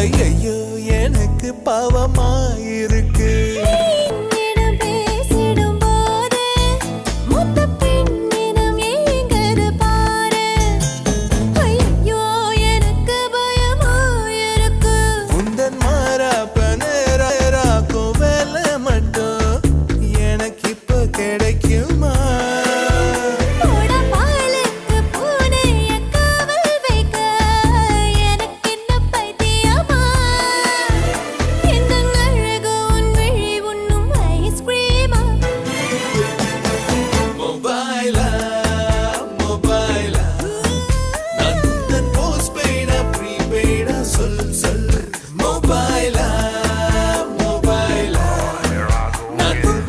ஐயோ எனக்கு பாவமாயிருக்கு.